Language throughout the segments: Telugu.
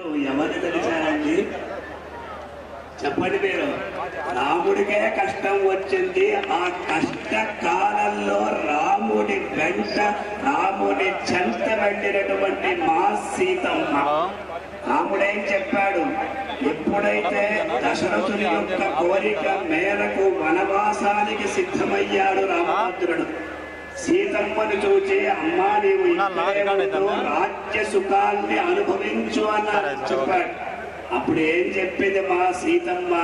ఎవరు తెలిసారండి చెప్పండి మీరు. రాముడికే కష్టం వచ్చింది. ఆ కష్ట కాలంలో రాముడి వెంట రాముడి చెంత వెళ్ళినటువంటి మా సీతమ్మ. రాముడేం చెప్పాడు? ఎప్పుడైతే దశరథుని యొక్క కోరిక మేరకు వనవాసానికి సిద్ధమయ్యాడు రామభద్రుడు సీతమ్మను చూచి అమ్మా నీవు రాజ్య సుఖాల్ని అనుభవించు అని చెప్పాడు. అప్పుడు ఏం చెప్పింది మా సీతమ్మ?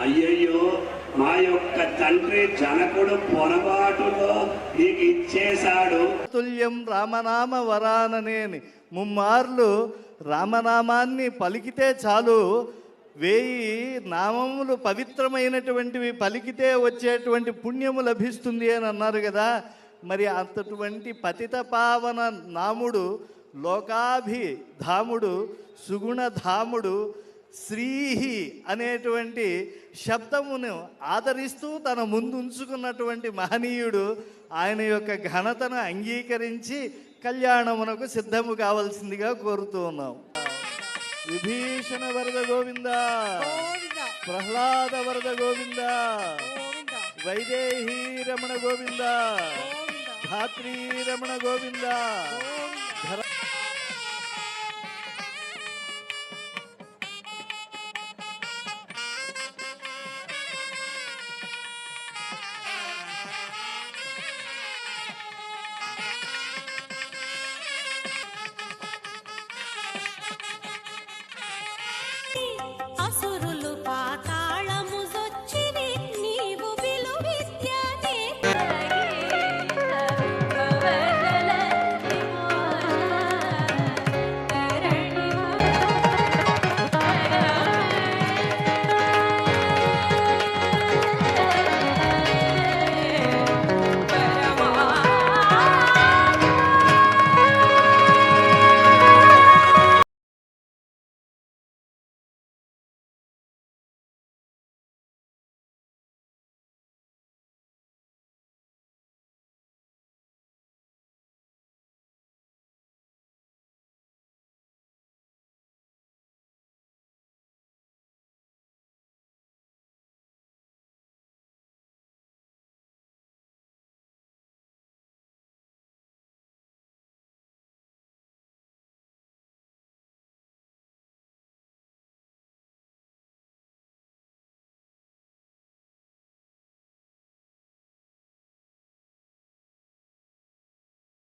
అయ్యయ్యో మా యొక్క తండ్రి జనకుడు పొరపాటులో నీకు ఇచ్చేశాడు. తుల్యం రామనామ వరాననేని. ముమ్మార్లు రామనామాన్ని పలికితే చాలు. వేయి నామములు పవిత్రమైనటువంటివి పలికితే వచ్చేటువంటి పుణ్యము లభిస్తుంది అని అన్నారు కదా. మరి అంతటువంటి పతిత పావన నాముడు లోకాభి ధాముడు సుగుణధాముడు శ్రీహి అనేటువంటి శబ్దమును ఆదరిస్తూ తన ముందు ఉంచుకున్నటువంటి మహనీయుడు ఆయన యొక్క ఘనతను అంగీకరించి కళ్యాణమునకు సిద్ధము కావాల్సిందిగా కోరుతూ ఉన్నాం. విభీషణ వరద గోవింద ప్రహ్లాద వరద గోవింద వైదేహీ రమణ గోవింద. ఖాత్రి రమణ గోవింద.